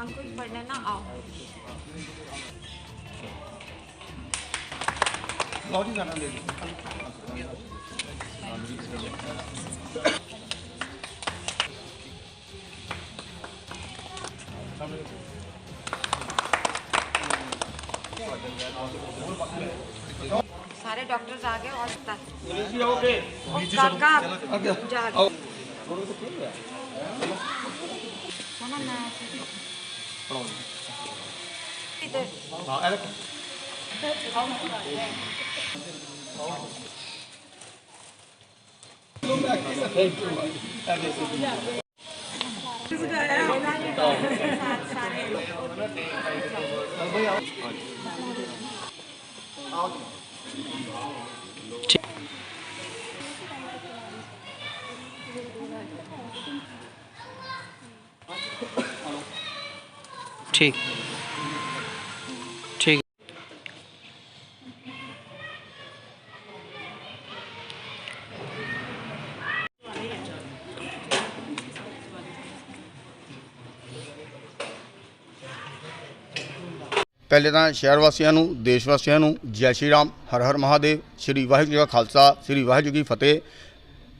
अंकुश पढ़ लेना आओ। सारे डॉक्टर्स आ गए और काका जा 好好好这 ਪਹਿਲੇ ਤਾਂ ਸ਼ਹਿਰ ਵਾਸੀਆਂ ਨੂੰ, ਦੇਸ਼ ਵਾਸੀਆਂ ਨੂੰ ਜੈ ਸ਼੍ਰੀ ਰਾਮ, ਹਰ ਹਰ ਮਹਾਦੇਵ, ਸ਼੍ਰੀ ਵਾਹਿਗੁਰੂ ਜੀ ਕਾ ਖਾਲਸਾ, ਸ਼੍ਰੀ ਵਾਹਿਗੁਰੂ ਜੀ ਕੀ ਫਤਿਹ।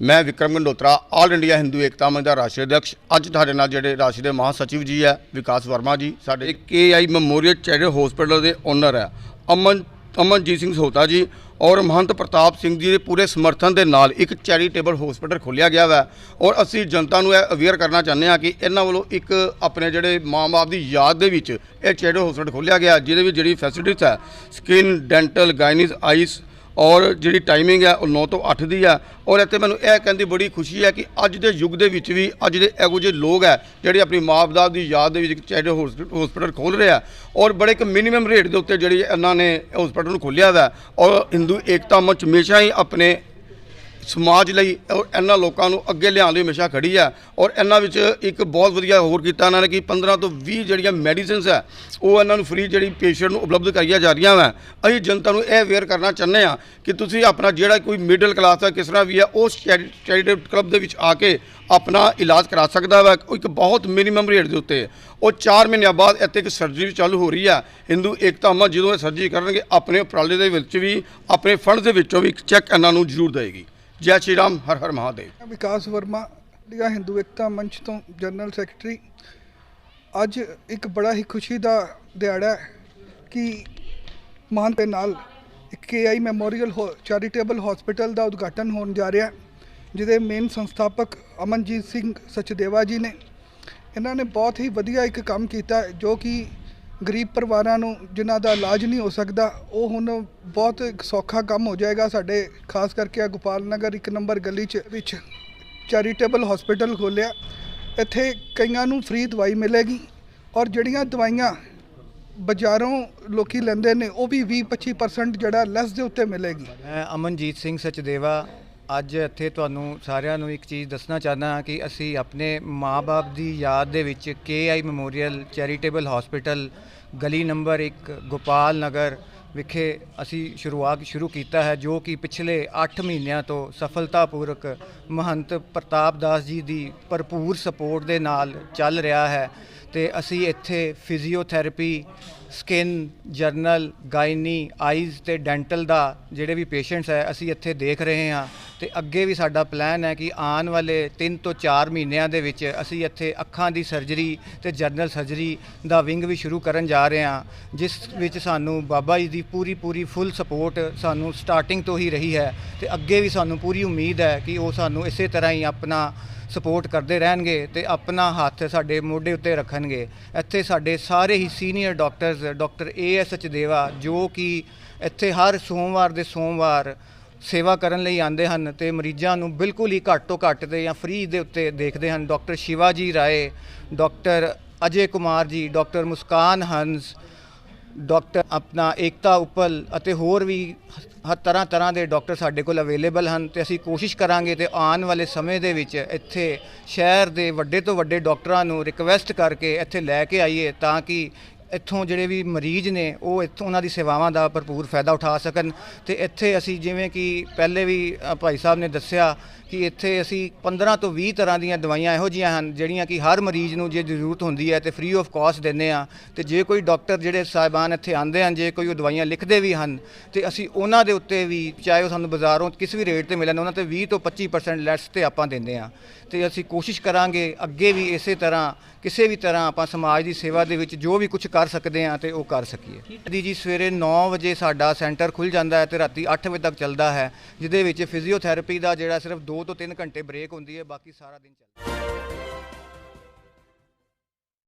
ਮੈਂ ਵਿਕਰਮ ਗੰਡੋਤਰਾ ਆਲ ਇੰਡੀਆ ਹਿੰਦੂ ਏਕਤਾ ਮੰਚ ਦਾ ਰਾਸ਼ਟਰੀ ਅਧਿਕਸ਼ ਅੱਜ ਤੁਹਾਡੇ ਨਾਲ ਜਿਹੜੇ ਰਾਸ਼ਟਰੀ ਦੇ ਮਹਾਸਚਿਵ ਜੀ ਹੈ, ਵਿਕਾਸ ਵਰਮਾ ਜੀ, ਸਾਡੇ ਕੇਆਈ ਮੈਮੋਰੀਅਲ ਚੈਰੀਟੇਬਲ ਹਸਪੀਟਲ ਦੇ ਓਨਰ ਹੈ, ਅਮਨ ਅਮਨਜੀਤ ਸਿੰਘ ਸੋਤਾ ਜੀ ਔਰ ਮਹੰਤ ਪ੍ਰਤਾਪ ਸਿੰਘ ਜੀ ਦੇ ਪੂਰੇ ਸਮਰਥਨ ਦੇ ਨਾਲ ਇੱਕ ਚੈਰੀਟੇਬਲ ਹਸਪੀਟਲ ਖੋਲ੍ਹਿਆ ਗਿਆ ਵਾ। ਔਰ ਅਸੀਂ ਜਨਤਾ ਨੂੰ ਇਹ ਅਵੇਅਰ ਕਰਨਾ ਚਾਹੁੰਦੇ ਹਾਂ ਕਿ ਇਹਨਾਂ ਵੱਲੋਂ ਇੱਕ ਆਪਣੇ ਜਿਹੜੇ ਮਾਂ-ਬਾਪ ਦੀ ਯਾਦ ਦੇ ਵਿੱਚ ਇਹ ਚੈਰੀਟੇਬਲ ਹਸਪੀਟਲ ਖੋਲ੍ਹਿਆ ਗਿਆ, ਜਿਹਦੇ ਵਿੱਚ ਜਿਹੜੀ ਫੈਸਿਲਿਟੀਜ਼ ਹੈ ਸਕਿਨ ਡੈਂਟਲ ਗਾਇਨਿਸ ਆਈਸ ਔਰ ਜਿਹੜੀ ਟਾਈਮਿੰਗ ਹੈ ਉਹ 9 ਤੋਂ 8 ਦੀ ਹੈ ਔਰ ਇੱਥੇ ਮੈਨੂੰ ਇਹ ਕਹਿੰਦੀ ਬੜੀ ਖੁਸ਼ੀ ਹੈ ਕਿ ਅੱਜ ਦੇ ਯੁੱਗ ਦੇ ਵਿੱਚ ਵੀ ਅੱਜ ਦੇ ਇਹੋ ਜਿਹੇ ਲੋਕ ਹੈ ਜਿਹੜੇ ਆਪਣੀ ਮਾਂ-ਬਾਪ ਦੀ ਯਾਦ ਦੇ ਵਿੱਚ ਇੱਕ ਚੈਰੀਟੇਬਲ ਹਸਪੀਟਲ ਖੋਲ੍ਹ ਰਹੇ ਆ ਔਰ ਬੜੇ ਇੱਕ ਮਿਨੀਮਮ ਰੇਟ ਦੇ ਉੱਤੇ ਜਿਹੜੀ ਇਹਨਾਂ ਨੇ ਹਸਪੀਟਲ ਨੂੰ ਖੋਲ੍ਹਿਆ ਵਾ। ਔਰ ਹਿੰਦੂ ਏਕਤਾ ਮੰਚ ਹਮੇਸ਼ਾ ਹੀ ਆਪਣੇ ਸਮਾਜ ਲਈ ਔਰ ਇਹਨਾਂ ਲੋਕਾਂ ਨੂੰ ਅੱਗੇ ਲਿਆਉਣ ਲਈ ਹਮੇਸ਼ਾ ਖੜੀ ਹੈ ਔਰ ਇਹਨਾਂ ਵਿੱਚ ਇੱਕ ਬਹੁਤ ਵਧੀਆ ਹੋਰ ਕੀਤਾ ਇਹਨਾਂ ਨੇ ਕਿ 15 ਤੋਂ 20 ਜਿਹੜੀਆਂ ਮੈਡੀਸਿਨਸ ਹੈ ਉਹ ਇਹਨਾਂ ਨੂੰ ਫ੍ਰੀ ਜਿਹੜੀ ਪੇਸ਼ੈਂਟ ਨੂੰ ਉਪਲਬਧ ਕਰਾਈਆਂ ਜਾ ਰਹੀਆਂ ਵਾ। ਅਸੀਂ ਜਨਤਾ ਨੂੰ ਇਹ ਅਵੇਅਰ ਕਰਨਾ ਚਾਹੁੰਦੇ ਆ ਕਿ ਤੁਸੀਂ ਆਪਣਾ ਜਿਹੜਾ ਕੋਈ ਮਿਡਲ ਕਲਾਸ ਹੈ ਕਿਸ ਤਰ੍ਹਾਂ ਵੀ ਹੈ ਉਸ ਚੈਰੀਟੇਬਲ ਕਲੱਬ ਦੇ ਵਿੱਚ ਆ ਕੇ ਆਪਣਾ ਇਲਾਜ ਕਰਾ ਸਕਦਾ ਵਾ। ਇੱਕ ਬਹੁਤ ਮਿਨੀਮਮ ਰੇਟ ਦੇ ਉੱਤੇ। ਉਹ 4 ਮਹੀਨਿਆਂ ਬਾਅਦ ਇੱਥੇ ਇੱਕ ਸਰਜਰੀ ਚਾਲੂ ਹੋ ਰਹੀ ਹੈ ਹਿੰਦੂ ਏਕਤਾ ਮੰਚ ਜਦੋਂ ਇਹ ਸਰਜਰੀ ਕਰਨਗੇ, ਆਪਣੇ ਉਪਰਾਲੇ ਦੇ ਵਿੱਚ ਵੀ, ਆਪਣੇ ਫੰਡ ਦੇ ਵਿੱਚੋਂ ਵੀ ਇੱਕ ਚੈੱਕ ਇਹਨਾਂ ਨੂੰ ਜ਼ਰੂਰ ਦੇਗੀ ਜੈ ਸ਼੍ਰੀ ਰਾਮ, ਹਰ ਹਰ ਮਹਾਦੇਵ। ਵਿਕਾਸ ਵਰਮਾ ਇੰਡੀਆ ਹਿੰਦੂ ਏਕਤਾ ਮੰਚ ਤੋਂ ਜਨਰਲ ਸੈਕਟਰੀ। ਅੱਜ ਇੱਕ ਬੜਾ ਹੀ ਖੁਸ਼ੀ ਦਾ ਦਿਹਾੜਾ ਹੈ ਕਿ ਮਾਨ ਦੇ ਨਾਲ ਕੇਆਈ ਮੈਮੋਰੀਅਲ ਚੈਰੀਟੇਬਲ ਹਸਪੀਟਲ ਦਾ ਉਦਘਾਟਨ ਹੋਣ ਜਾ ਰਿਹਾ ਜਿਹਦੇ ਮੇਨ ਸੰਸਥਾਪਕ ਅਮਨਜੀਤ ਸਿੰਘ ਸਚਦੇਵਾ ਜੀ ਨੇ। ਇਹਨਾਂ ਨੇ ਬਹੁਤ ਹੀ ਵਧੀਆ ਇੱਕ ਕੰਮ ਕੀਤਾ ਜੋ ਕਿ ਗਰੀਬ ਪਰਿਵਾਰਾਂ ਨੂੰ ਜਿਨ੍ਹਾਂ ਦਾ ਇਲਾਜ ਨਹੀਂ ਹੋ ਸਕਦਾ, ਉਹ ਹੁਣ ਬਹੁਤ ਸੌਖਾ ਕੰਮ ਹੋ ਜਾਏਗਾ ਸਾਡੇ, ਖਾਸ ਕਰਕੇ ਆ ਗੋਪਾਲ ਨਗਰ ਇੱਕ ਨੰਬਰ ਗਲੀ 'ਚ ਵਿੱਚ ਚੈਰੀਟੇਬਲ ਹਸਪੀਟਲ ਖੋਲ੍ਹਿਆ। ਇੱਥੇ ਕਈਆਂ ਨੂੰ ਫ੍ਰੀ ਦਵਾਈ ਮਿਲੇਗੀ ਔਰ ਜਿਹੜੀਆਂ ਦਵਾਈਆਂ ਬਾਜ਼ਾਰੋਂ ਲੋਕੀ ਲੈਂਦੇ ਨੇ, ਉਹ ਵੀ 20-25% ਜਿਹੜਾ ਲੈਸ ਦੇ ਉੱਤੇ ਮਿਲੇਗੀ। ਮੈਂ ਅਮਨਜੀਤ ਸਿੰਘ ਸਚਦੇਵਾ ਅੱਜ ਇੱਥੇ ਤੁਹਾਨੂੰ ਸਾਰਿਆਂ ਨੂੰ ਇੱਕ ਚੀਜ਼ ਦੱਸਣਾ ਚਾਹੁੰਦਾ ਹਾਂ ਕਿ ਅਸੀਂ ਆਪਣੇ ਮਾਪੇ ਦੀ ਯਾਦ ਦੇ ਵਿੱਚ ਕੇਆਈ ਮੈਮੋਰੀਅਲ ਚੈਰੀਟੇਬਲ ਹਸਪੀਟਲ ਗਲੀ ਨੰਬਰ 1 ਗੋਪਾਲ ਨਗਰ ਵਿਖੇ ਅਸੀਂ ਸ਼ੁਰੂਆਤ ਸ਼ੁਰੂ ਕੀਤਾ ਹੈ, ਜੋ ਕਿ ਪਿਛਲੇ 8 ਮਹੀਨਿਆਂ ਤੋਂ ਸਫਲਤਾਪੂਰਵਕ ਮਹੰਤ ਪ੍ਰਤਾਪ ਦਾਸ ਜੀ ਦੀ ਭਰਪੂਰ ਸਪੋਰਟ ਦੇ ਨਾਲ ਚੱਲ ਰਿਹਾ ਹੈ ਤੇ ਅਸੀਂ ਇੱਥੇ physiotherapy, skin general, gynae, eyes ਤੇ ਡੈਂਟਲ ਦਾ ਜਿਹੜੇ ਵੀ ਪੇਸ਼ੈਂਟਸ ਹੈ, ਅਸੀਂ ਇੱਥੇ ਦੇਖ ਰਹੇ ਹਾਂ। ਤੇ ਅੱਗੇ ਵੀ ਸਾਡਾ ਪਲਾਨ ਹੈ ਕਿ ਆਉਣ ਵਾਲੇ 3 ਤੋਂ 4 ਮਹੀਨਿਆਂ ਦੇ ਵਿੱਚ ਅਸੀਂ ਇੱਥੇ ਅੱਖਾਂ ਦੀ ਸਰਜਰੀ ਤੇ ਜਨਰਲ ਸਰਜਰੀ ਦਾ ਵਿੰਗ ਵੀ ਸ਼ੁਰੂ ਕਰਨ ਜਾ ਰਹੇ ਹਾਂ, ਜਿਸ ਵਿੱਚ ਸਾਨੂੰ ਬਾਬਾ ਜੀ ਦੀ ਪੂਰੀ ਪੂਰੀ ਫੁੱਲ ਸਪੋਰਟ ਸਾਨੂੰ ਸਟਾਰਟਿੰਗ ਤੋਂ ਹੀ ਰਹੀ ਹੈ ਤੇ ਅੱਗੇ ਵੀ ਸਾਨੂੰ ਪੂਰੀ ਉਮੀਦ ਹੈ ਕਿ ਉਹ ਸਾਨੂੰ ਇਸੇ ਤਰ੍ਹਾਂ ਹੀ ਆਪਣਾ ਸਪੋਰਟ ਕਰਦੇ ਰਹਿਣਗੇ ਤੇ ਆਪਣਾ ਹੱਥ ਸਾਡੇ ਮੋਢੇ ਉੱਤੇ ਰੱਖਣਗੇ। ਇੱਥੇ ਸਾਡੇ ਸਾਰੇ ਹੀ senior doctors doctor A S Deva ਜੋ ਕਿ ਇੱਥੇ ਹਰ ਸੋਮਵਾਰ ਦੇ ਸੋਮਵਾਰ ਸੇਵਾ ਕਰਨ ਲਈ ਆਉਂਦੇ ਹਨ ਤੇ ਮਰੀਜ਼ਾਂ ਨੂੰ ਬਿਲਕੁਲ ਹੀ ਘੱਟ ਤੋਂ ਘੱਟ ਤੇ ਜਾਂ ਫ੍ਰੀ ਦੇ ਉੱਤੇ ਦੇਖਦੇ ਹਨ। Doctor Shivaji Rai, doctor Ajay Kumar ji, doctor Muskan ਹੰਸ, ਡਾਕਟਰ ਆਪਣਾ ਏਕਤਾ ਉਪਲ ਅਤੇ ਹੋਰ ਵੀ ਹਰ ਤਰ੍ਹਾਂ ਤਰ੍ਹਾਂ ਦੇ ਡਾਕਟਰ ਸਾਡੇ ਕੋਲ ਅਵੇਲੇਬਲ ਹਨ ਤੇ ਅਸੀਂ ਕੋਸ਼ਿਸ਼ ਕਰਾਂਗੇ ਤੇ ਆਉਣ ਵਾਲੇ ਸਮੇਂ ਦੇ ਵਿੱਚ ਇੱਥੇ ਸ਼ਹਿਰ ਦੇ ਵੱਡੇ ਤੋਂ ਵੱਡੇ ਡਾਕਟਰਾਂ ਨੂੰ ਰਿਕਵੈਸਟ ਕਰਕੇ ਇੱਥੇ ਲੈ ਕੇ ਆਈਏ ਤਾਂ ਕਿ ਇੱਥੋਂ ਜਿਹੜੇ ਵੀ ਮਰੀਜ਼ ਨੇ ਉਹ ਇੱਥੋਂ ਉਹਨਾਂ ਦੀ ਸੇਵਾਵਾਂ ਦਾ ਭਰਪੂਰ ਫਾਇਦਾ ਉਠਾ ਸਕਣ। ਤੇ ਇੱਥੇ ਅਸੀਂ ਜਿਵੇਂ ਕਿ ਪਹਿਲੇ ਵੀ ਅ, ਭਾਈ ਸਾਹਿਬ ਨੇ ਦੱਸਿਆ ਕਿ ਇੱਥੇ ਅਸੀਂ 15 ਤੋਂ 20 ਤਰ੍ਹਾਂ ਦੀਆਂ ਦਵਾਈਆਂ ਇਹੋ ਜਿਹੀਆਂ ਹਨ ਜਿਹੜੀਆਂ ਕਿ ਹਰ ਮਰੀਜ਼ ਨੂੰ ਜੇ ਜ਼ਰੂਰਤ ਹੁੰਦੀ ਹੈ ਤੇ ਫ੍ਰੀ ਆਫ ਕਾਸਟ ਦਿੰਦੇ ਆ ਤੇ ਜੇ ਕੋਈ ਡਾਕਟਰ ਜਿਹੜੇ ਸਾਹਿਬਾਨ ਇੱਥੇ ਆਉਂਦੇ ਹਨ ਜੇ ਕੋਈ ਉਹ ਦਵਾਈਆਂ ਲਿਖਦੇ ਵੀ ਹਨ ਤੇ ਅਸੀਂ ਉਹਨਾਂ ਦੇ ਉੱਤੇ ਵੀ ਚਾਹੇ ਉਹ ਸਾਨੂੰ ਬਾਜ਼ਾਰੋਂ ਕਿਸ ਵੀ ਰੇਟ ਤੇ ਮਿਲਣ ਉਹਨਾਂ ਤੇ 20 ਤੋਂ 25% ਲੈਸ ਤੇ ਆਪਾਂ ਦਿੰਦੇ ਆ ਤੇ ਅਸੀਂ ਕੋਸ਼ਿਸ਼ ਕਰਾਂਗੇ ਅੱਗੇ ਵੀ ਇਸੇ ਤਰ੍ਹਾਂ ਕਿਸੇ ਵੀ ਤਰ੍ਹਾਂ ਆਪਾਂ ਸਮਾਜ ਦੀ ਸੇਵਾ ਦੇ ਵਿੱਚ ਜੋ ਵੀ ਕੁਝ ਕਰ ਸਕਦੇ ਆ ਤੇ ਉਹ ਕਰ ਸਕੀਏ। ਦੀ ਜੀ ਸਵੇਰੇ 9 ਵਜੇ ਸਾਡਾ ਸੈਂਟਰ ਖੁੱਲ ਜਾਂਦਾ ਹੈ ਤੇ ਰਾਤੀ 8 ਵਜੇ ਤੱਕ ਚੱਲਦਾ ਹੈ, ਜਿਹਦੇ ਵਿੱਚ ਫਿਜ਼ੀਓਥੈਰੇਪੀ ਦਾ ਜਿਹੜਾ ਸਿਰਫ 2 ਤੋਂ 3 ਘੰਟੇ ਬ੍ਰੇਕ ਹੁੰਦੀ ਹੈ, ਬਾਕੀ ਸਾਰਾ ਦਿਨ ਚੱਲਦਾ